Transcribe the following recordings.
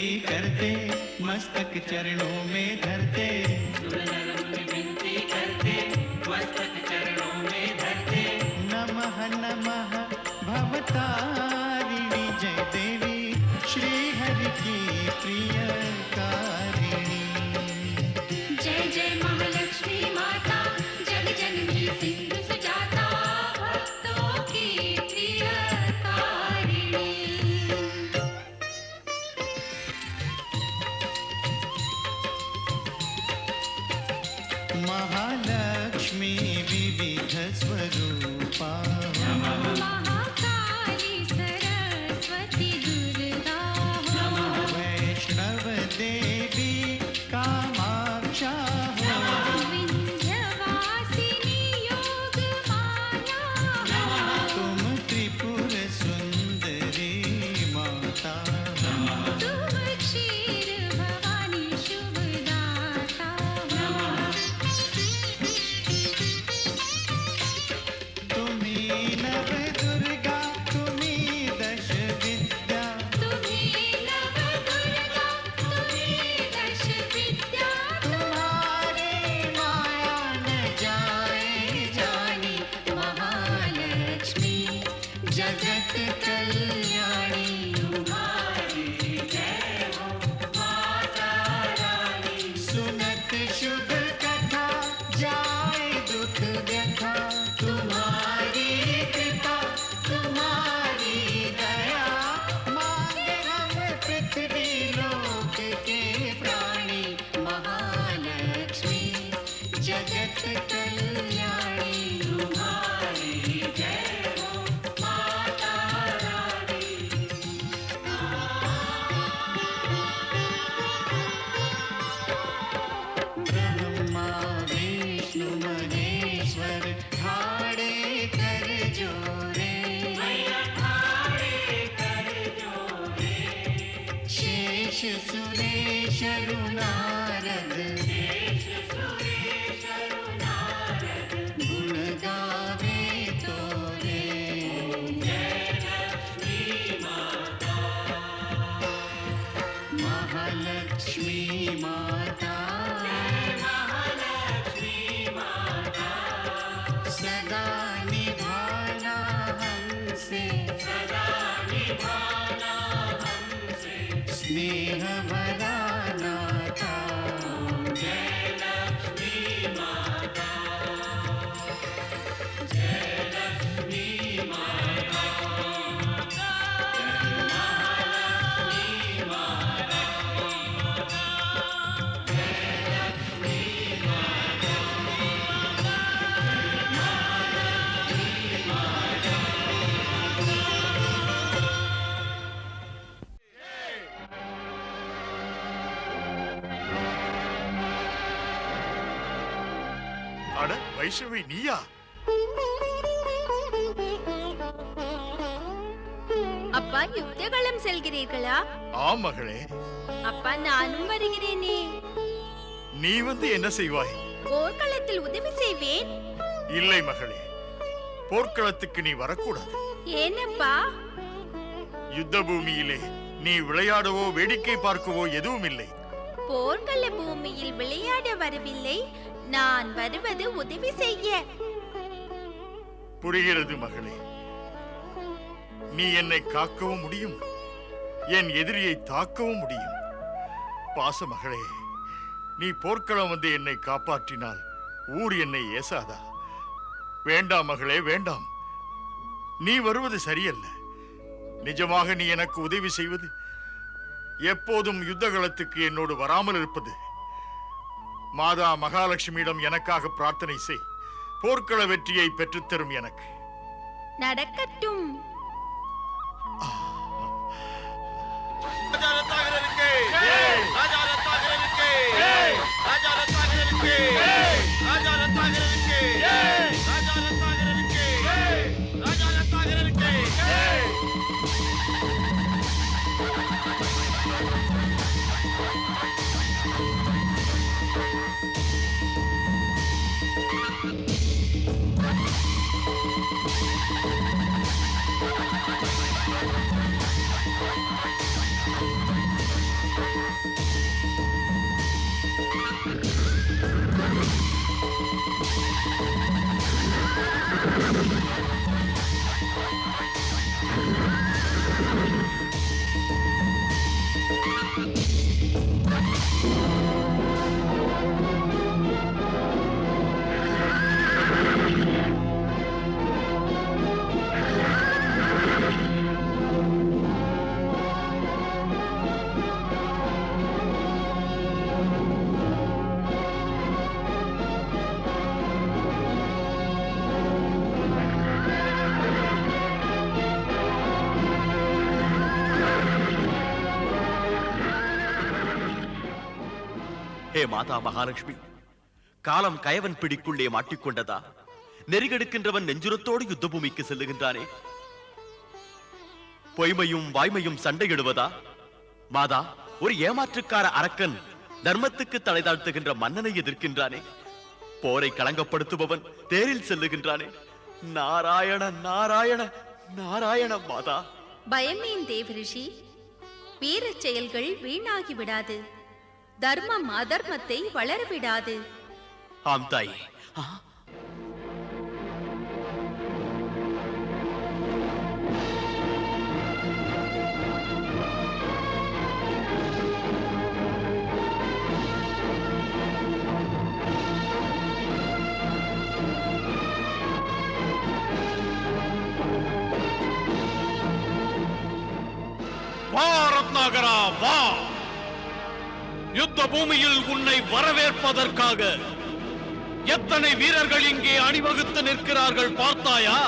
विनती करते मस्तक चरणों में धरते करते मस्तक चरणों में धरते। नमः नमः भवता। வைஷ்ணவி நீயா அப்பா யுத்தகலம் செல்கிறீர்களா? ஆம் மகளே. அப்பா நானும் வருகிறேனே. நீ வந்து என்ன செய்வாய்? போர்க்களத்தில் உதவி செய்வேன். இல்லை மகளே. போர்க்களத்துக்கு நீ வரக்கூடாது. ஏனப்பா? யுத்த பூமியிலே நீ விளையாடவோ வேடிக்கை பார்க்கவோ எதுவும் இல்லை போர்க்கள பூமியில் விளையாட வரவில்லை. நான் வருவது உதவி செய்ய. புரிகிறது மகளே. நீ என்னை காக்கவும் முடியும்? என் எதிரியை தாக்கவும் முடியும்? பாச மகளே நீ போர்க்களம் வந்து என்னை காப்பாற்றினால் ஊர் என்னை ஏசாதா? வேண்டாம் மகளே வேண்டாம். நீ வருவது சரியல்ல. நிஜமாக நீ எனக்கு உதவி செய்வது? எப்போதும் யுத்தகலத்துக்கு என்னோடு வராமல் இருப்பது மாதா மகாலட்சுமியிடம் எனக்காக பிரார்த்தனை செய். போர்க்கள வெற்றியை பெற்றுத்தரும் எனக்கு. நடக்கட்டும். ஹே மாதா மகாலட்சுமி. காலம் கயவன் பிடிக்குள்ளே மாட்டிக்கொண்டதா? நெறிகெடுக்கின்றவன் நெஞ்சுரத்தோடு யுத்த பூமிக்கு செல்லுகின்றானே. பொய்மையும் வாய்மையும் சண்டையிடுவதா? மாதா ஒரு ஏமாற்றுக்கார அரக்கன் தர்மத்துக்கு தலை தாழ்த்துகின்ற மன்னனை எதிர்க்கின்றானே. போரை களங்கப்படுத்துபவன் தேரில் செல்லுகின்றானே. நாராயண நாராயண நாராயண மாதா. பயமேன் தேவரிஷி வீரச் செயல்கள் வீணாகி விடாது தர்மம் அதர்மத்தை வளர விடாது ஆம் தாயே. வா ரத்னாகரா வா! யுத்த பூமியில் உன்னை வரவேற்பதற்காக எத்தனை வீரர்கள் இங்கே அணிவகுத்து நிற்கிறார்கள் பார்த்தாயா?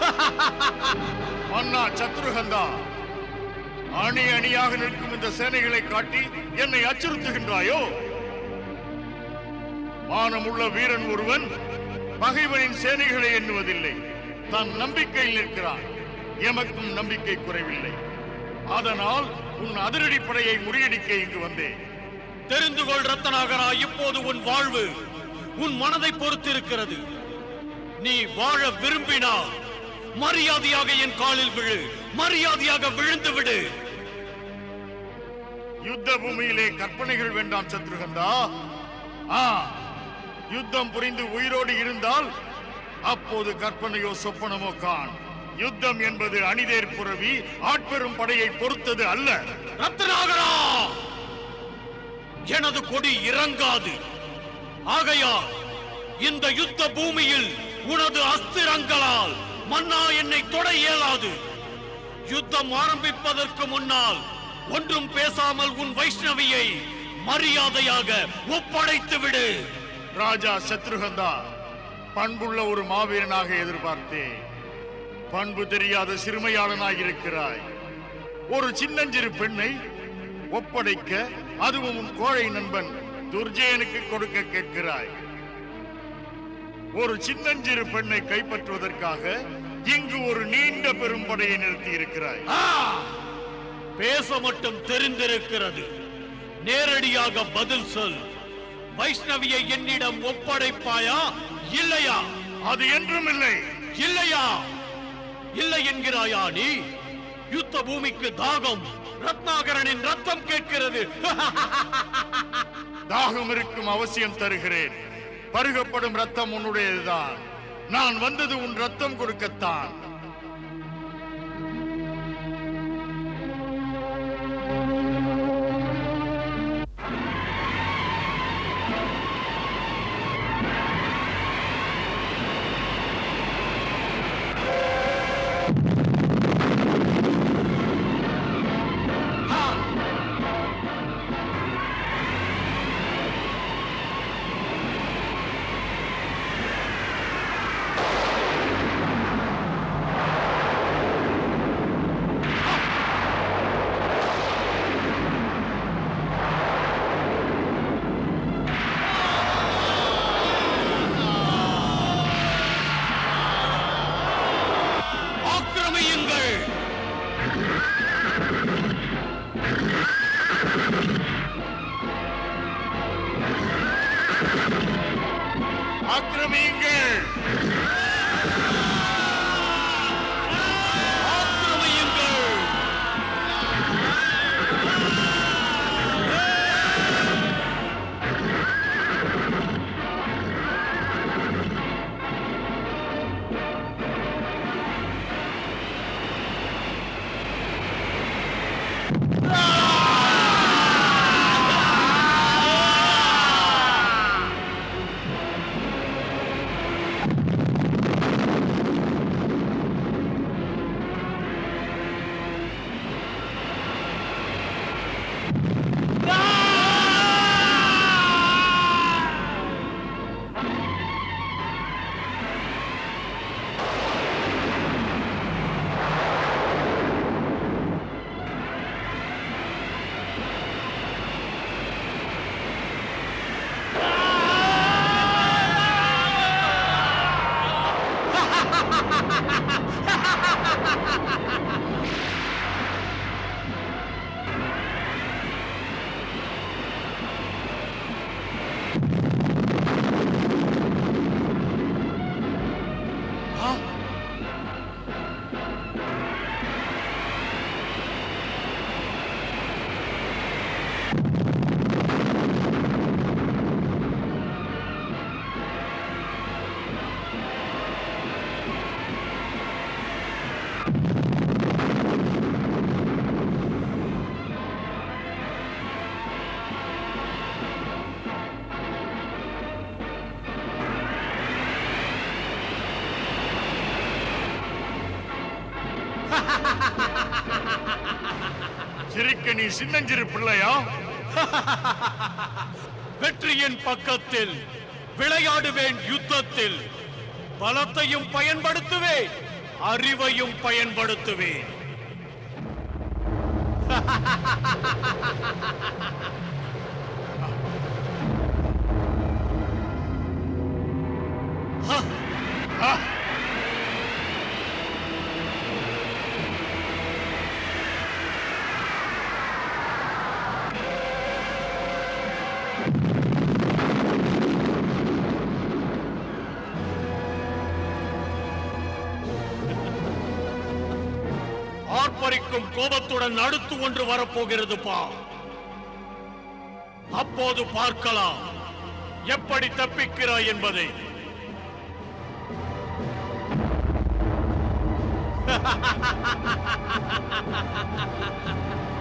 அண்ணா சத்ருகந்தா அணி அணியாக நிற்கும் இந்த சேனைகளை காட்டி என்னை அச்சுறுத்துகின்றாயோ? மானமுள்ள வீரன் ஒருவன் பகைவனின் சேனைகளை எண்ணுவதில்லை. தன் நம்பிக்கையில் நிற்கிறான். எமக்கும் நம்பிக்கை குறைவில்லை. அதனால் உன் அதிரடிப்படையை முறியடிக்க இங்கு வந்தேன். தெரிந்து கொள் ரத்னாகரா இப்போது உன் வாழ்வு உன் மனதை பொறுத்திருக்கிறது. நீ வாழ விரும்பினால் மரியாதையாக என் காலில் விழு மரியாதையாக விழுந்து விடு. யுத்த பூமியிலே கற்பனைகள் வேண்டாம் சத்ருகந்தா. ஆ யுத்தம் புரிந்து உயிரோடு இருந்தால் அப்போது கற்பனையோ சொப்பனமோ காண். யுத்தம் என்பது அணிதேர் புரவி ஆட்பெரும் படையை பொறுத்தது அல்ல. ரத்னாகரா எனது கொடி இறங்காது. ஆகையால் இந்த யுத்த பூமியில் உனது அஸ்திரங்களால் மன்னா என்னை தொட இயலாது. யுத்தம் ஆரம்பிப்பதற்கு முன்னால் ஒன்றும் பேசாமல் உன் வைஷ்ணவியை மரியாதையாக ஒப்படைத்து விடு. ராஜா சத்ருகந்தா பண்புள்ள ஒரு மாவீரனாக எதிர்பார்த்தேன். பண்பு தெரியாத சிறுமையாளனாக இருக்கிறாய் ஒரு சின்னஞ்சிறு பெண்ணை ஒப்படைக்க அதுவும் உன் கோழை நண்பன் துர்ஜயனுக்கு கொடுக்க கேட்கிறாய். ஒரு சின்னஞ்சிறு பெண்ணை கைப்பற்றுவதற்காக இங்கு ஒரு நீண்ட பெரும்படையை நிறுத்தி இருக்கிறாய்! பேச மட்டும் தெரிந்திருக்கிறது. நேரடியாக பதில் சொல். வைஷ்ணவியை என்னிடம் ஒப்படைப்பாயா? இல்லையா? அது என்றும் இல்லை. இல்லையா? இல்லை என்கிறாயா நீ? யுத்த பூமிக்கு தாகம். ரத்னாகரனின் ரத்தம் கேட்கிறது. தாகம் இருக்கும் அவசியம் தருகிறேன். பருகப்படும் ரத்தம் உன்னுடையதுதான். நான் வந்தது உன் ரத்தம் கொடுக்கத்தான். சின்னஞ்சிறு பிள்ளையா? வெற்றியின் பக்கத்தில் விளையாடுவேன் யுத்தத்தில். பலத்தையும் பயன்படுத்துவேன் அறிவையும் பயன்படுத்துவேன். Ha! கோபத்துடன் அடுத்து ஒன்று வரப்போகிறது பா அப்போது பார்க்கலாம் எப்படி தப்பிக்கிறாய் என்பதை. ஓடாதீர்கள்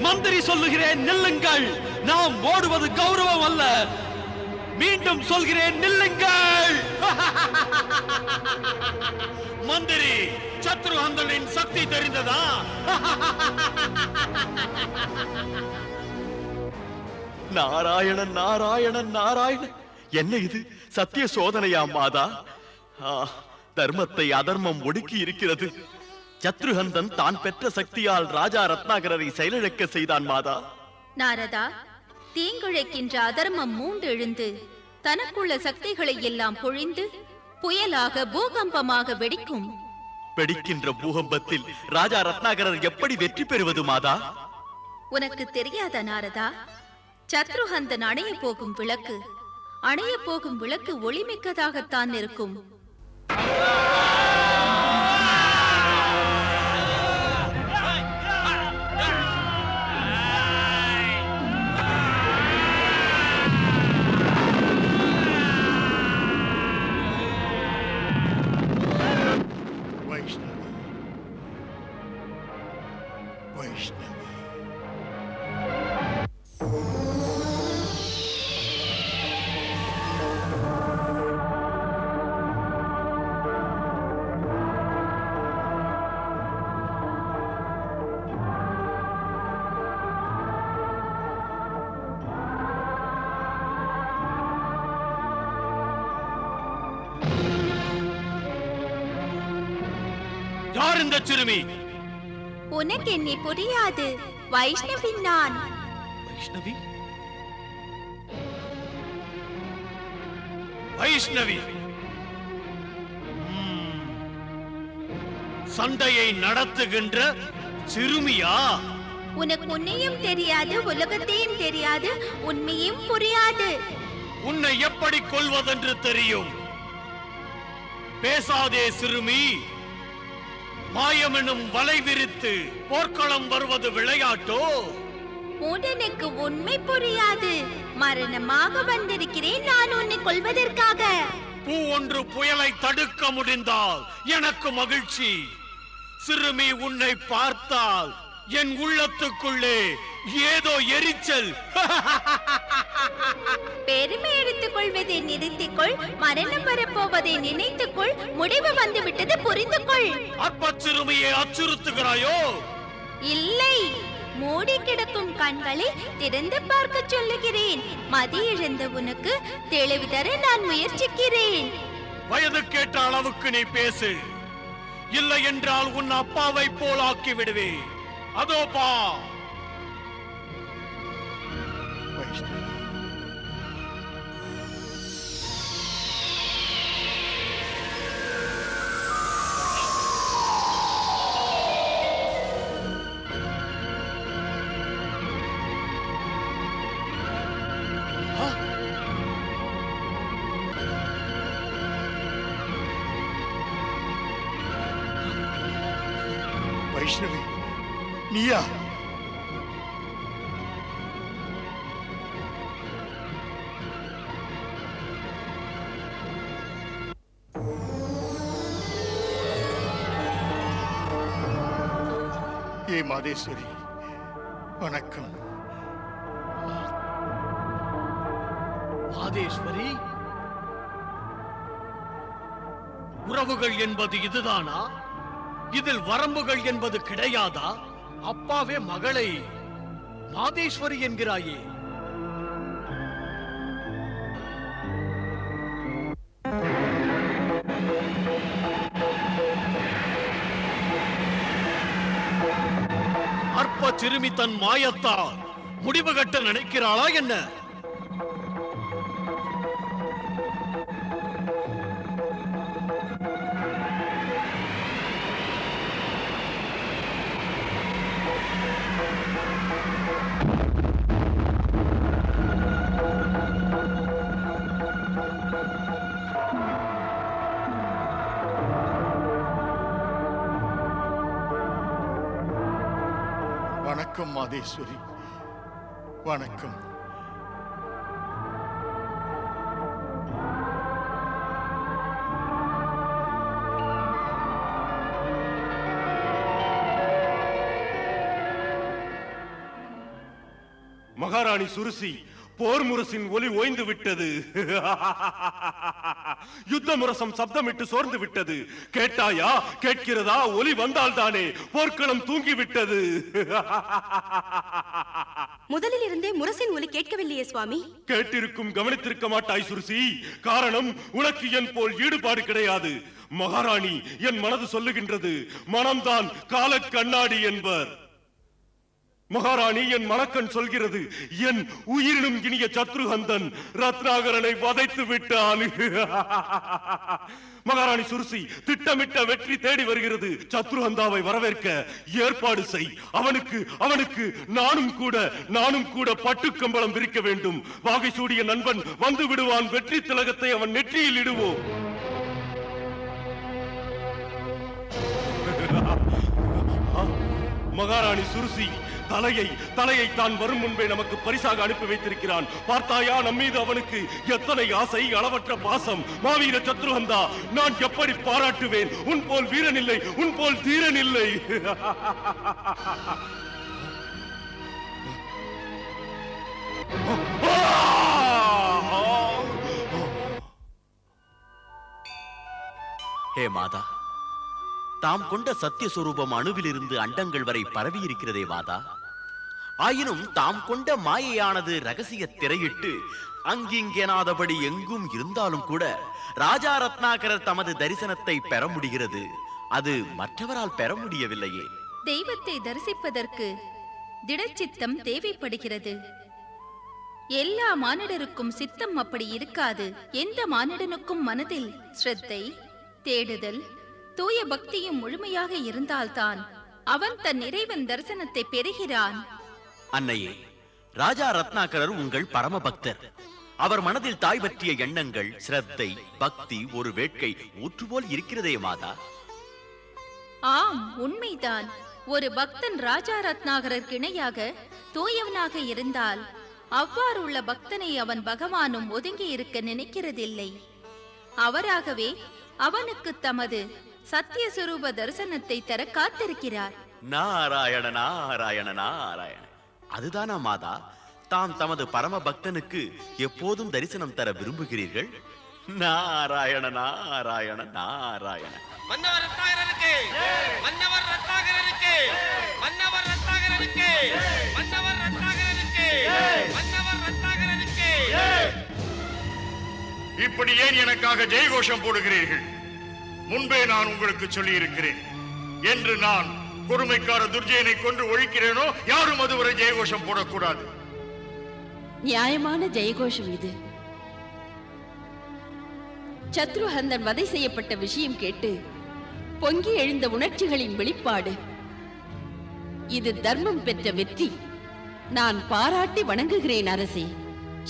மந்திரி சொல்லுகிறேன் நில்லுங்கள். நாம் ஓடுவது கௌரவம் அல்ல. மீண்டும் சொல்கிறேன் நில்லுங்கள். மந்திரி சத்ருஹந்தனின் சக்தி தெரிந்ததா? நாராயணன் நாராயணன் நாராயணன். என்ன இது? சத்திய சோதனையா மாதா? தர்மத்தை அதர்மம் ஒடுக்கி இருக்கிறது. சத்ருஹந்தன் தான் பெற்ற சக்தியால் ராஜா ரத்னாகரரை செயலிழக்க செய்தான் மாதா. நாரதா தீங்குழைக்கின்ற அதர்மம் மூண்டெழுந்து தனக்குள்ள சக்திகளை எல்லாம் பொழிந்து புயலாக பூகம்பமாக வெடிக்கும். வெடிக்கின்ற பூகம்பத்தில் ராஜா ரத்னாகரர் எப்படி வெற்றி பெறுவது மாதா? உனக்கு தெரியாத நாரதா? சத்ருஹந்தன் அணைய போகும் விளக்கு அணைய போகும் விளக்கு ஒளிமிக்கதாகத்தான் இருக்கும். இந்த சிறுமி. உனக்கு என்னை புரியாது. வைஷ்ணவி நான். வைஷ்ணவி? வைஷ்ணவி. சண்டையை நடத்துகின்ற சிறுமியா? உனக்கு உன்னையும் தெரியாது உலகத்தையும் தெரியாது உண்மையும் புரியாது. உன்னை எப்படி கொல்வதென்று தெரியும்? பேசாதே சிறுமி. மாயமெனும் வலை விரித்து போர்க்களம் வருவது விளையாட்டோ? உடனுக்கு உண்மை புரியாது. மரணமாக வந்திருக்கிறேன் நான் உன்னை கொள்வதற்காக பூ ஒன்று புயலை தடுக்க முடிந்தால் எனக்கு மகிழ்ச்சி. சிறுமி உன்னை பார்த்தால் என் உள்ளத்துக்குள்ளே ஏதோ எரிச்சல். பெருமை எடுத்துக் கொள்வதை நிறுத்திக் கொள் மரணம் வரப்போவதை நினைத்துக் கொள் முடிவு வந்து விட்டது புரிந்து கொள். அற்ப சிறுமியை அச்சுறுத்துகிறாயோ? இல்லை. மூடி கிடக்கும் கண்களை திறந்து பார்க்க சொல்லுகிறேன். மதி இழந்த உனக்கு தெளிவு தர நான் முயற்சிக்கிறேன். வயது கேட்ட அளவுக்கு நீ பேசு. இல்லை என்றால் உன் அப்பாவை போல் ஆக்கி விடுவேன். அதோ பா வைஷ்ணவி வைஷ்ணவி நீயா ராதேஸ்வரி வணக்கம். ராதேஸ்வரி உறவுகள் என்பது இதுதானா? இதில் வரம்புகள் என்பது கிடையாதா? அப்பாவே மகளை மாதேஸ்வரி என்கிறாயே. சிறுமி தன் மாயத்தால் முடிவு கட்ட நினைக்கிறாளா என்ன? வணக்கம் மாதேஸ்வரி. வணக்கம். மகாராணி சுருசி போர் முரசின் ஒலி ஓய்ந்து விட்டது. யுத்த முரசம் சப்தமிட்டு சோர்ந்து விட்டது. கேட்டாயா கேட்கிறதா? ஒலி வந்தால்தானே. போர்க்களம் தூங்கி விட்டது முதலில் இருந்தே முரசின் ஒலி கேட்கவில்லையே சுவாமி. கேட்டிருக்கும் கவனித்திருக்க மாட்டாய் சுருசி. காரணம் உனக்கு என் போல் ஈடுபாடு கிடையாது. மகாராணி என் மனது சொல்லுகின்றது. மனம்தான் கால கண்ணாடி என்பர். மகாராணி என் மணக்கண் சொல்கிறது என் உயிரினும் இனிய சத்ருகந்தன் ரத்னாகரனை வதைத்து விட்டான். மகாராணி சுருசி திட்டமிட்ட வெற்றி தேடி வருகிறது. சத்ருகந்தாவை வரவேற்க ஏற்பாடு செய். அவனுக்கு அவனுக்கு நானும் கூட நானும் கூட பட்டு கம்பளம் விரிக்க வேண்டும். வாகை சூடிய நண்பன் வந்து விடுவான். வெற்றி திலகத்தை அவன் நெற்றியில் இடுவோம். மகாராணி சுருசி தலையை தலையை தான் வரும் முன்பே நமக்கு பரிசாக அனுப்பி வைத்திருக்கிறான். பார்த்தாயா நம் மீது அவனுக்கு எத்தனை ஆசை அளவற்ற பாசம்? மாவீர சத்ருகந்தா நான் எப்படி பாராட்டுவேன்? உன் போல் வீரன் இல்லை உன் போல் தீரன் இல்லை. ஹே மாதா. தாம் கொண்ட சத்திய அணுவிலிருந்து அண்டங்கள் வரை பரவி இருக்கிறதே ஆயினும் தாம் கொண்ட மாயையானது ரகசிய திரையிட்டு அங்கிங்கெனாதபடி எங்கும் இருந்தாலும் கூட ராஜா ரத்னாகரர் தமது தரிசனத்தை பெற முடிகிறது. அது மற்றவரால் பெற முடியவில்லையே. தெய்வத்தை தரிசிப்பதற்கு திடச்சித்தம் தேவைப்படுகிறது. எல்லா மானிடருக்கும் சித்தம் அப்படி இருக்காது. எந்த மானிடனுக்கும் மனதில் ஸ்ரத்தை தேடுதல் தூய பக்தியும் முழுமையாக இருந்தால்தான் அவன் தன் இறைவன் தரிசனத்தை பெறுகிறான். அன்னையே ராஜா ரத்னாகரர் உங்கள் பரம பக்தர் அவர் மனதில் தாய் பற்றிய எண்ணங்கள் சிரத்தை பக்தி ஒரு வேட்கை ஊற்றுபோல் இருக்கிறதே மாதா. ஆம் உண்மைதான். ஒரு பக்தன் ராஜா ரத்னாகரருக்கு இணையாக தூயவனாக இருந்தால் அவ்வாறுள்ள பக்தனை அவன் பகவானும் ஒதுங்கி இருக்க நினைக்கிறதில்லை. அவராகவே அவனுக்கு தமது சத்திய சுரூப தரிசனத்தை தர காத்திருக்கிறார். நாராயண நாராயண நாராயண. அதுதானா மாதா? தாம் தமது பரம பக்தனுக்கு எப்போதும் தரிசனம் தர விரும்புகிறீர்கள்? நாராயண நாராயண நாராயண. மன்னவர் ரத்னாகரனுக்கு! மன்னவர் ரத்னாகரனுக்கு! மன்னவர் ரத்னாகரனுக்கு! மன்னவர் ரத்னாகரனுக்கு! மன்னவர் ரத்னாகரனுக்கு! இப்படி ஏன் எனக்காக ஜெயகோஷம் போடுகிறீர்கள்? முன்பே நான் உங்களுக்கு சொல்லி இருக்கிறேன் என்று நான் கொடுமைக்கார துர்ஜயனை கொண்டு ஒழிக்கிறேனோ யாரும் அதுவரை ஜெயகோஷம் போடக்கூடாது. நியாயமான ஜெயகோஷம் இது. சத்ருஹந்தன் வதை செய்யப்பட்ட விஷயம் கேட்டு பொங்கி எழுந்த உணர்ச்சிகளின் வெளிப்பாடு. இது தர்மம் பெற்ற வெற்றி. நான் பாராட்டி வணங்குகிறேன் அரசே.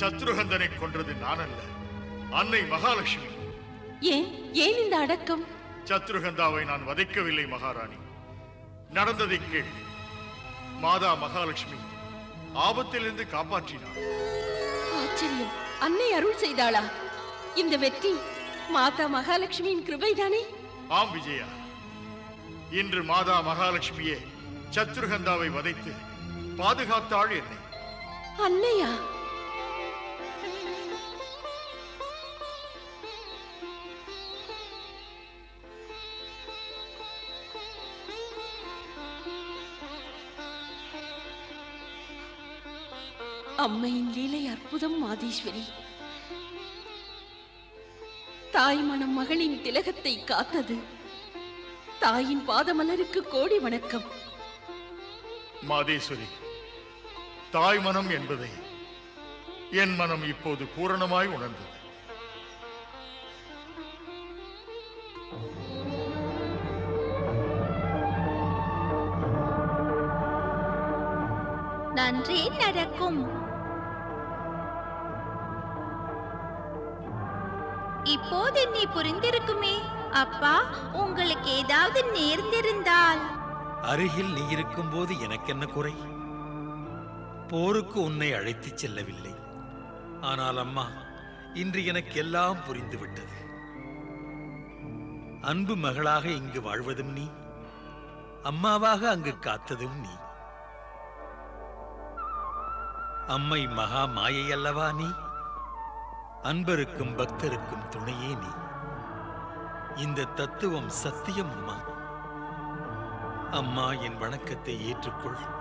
சத்ருகந்தனை கொன்றது நான் அல்ல அன்னை மகாலட்சுமி. ஏன் ஏன் இந்த அடக்கம்? சத்ருகந்தாவை நான் வதைக்கவில்லை மகாராணி. நடந்ததை கேள். மாதா மகாலட்சுமி ஆபத்திலிருந்து காப்பாற்றினார் ஆச்சரியம். அன்னை அருள் செய்தாளா? இந்த வெற்றி மாதா மகாலட்சுமியின் கிருபைதானே? ஆம் விஜயா. இன்று மாதா மகாலட்சுமியே சத்ருகந்தாவை வதைத்து பாதுகாத்தாள் என்னை. அன்னையா? அம்மையின் லீலை அற்புதம் மாதீஸ்வரி. தாய் மனம் மகளின் திலகத்தை காத்தது. தாயின் பாதமலருக்கு கோடி வணக்கம். மாதேஸ்வரி தாய் மனம் என்பதை என் மனம் இப்போது பூரணமாய் உணர்ந்தது. நன்றே நடக்கும். நீ புரிந்திருக்குமே. அப்பா உங்களுக்கு ஏதாவது நேர்ந்திருந்தால். அருகில் நீ இருக்கும்போது எனக்கென்ன குறை? போருக்கு உன்னை அழைத்துச் செல்லவில்லை. ஆனால் அம்மா இன்று எனக்கு எல்லாம் புரிந்துவிட்டது. அன்பு மகளாக இங்கு வாழ்வதும் நீ அம்மாவாக அங்கு காத்ததும் நீ. அம்மை மகா மாயை அல்லவா நீ? அன்பருக்கும் பக்தருக்கும் துணையே நீ. இந்த தத்துவம் சத்தியம் அம்மா. அம்மா என் வணக்கத்தை ஏற்றுக்கொள்.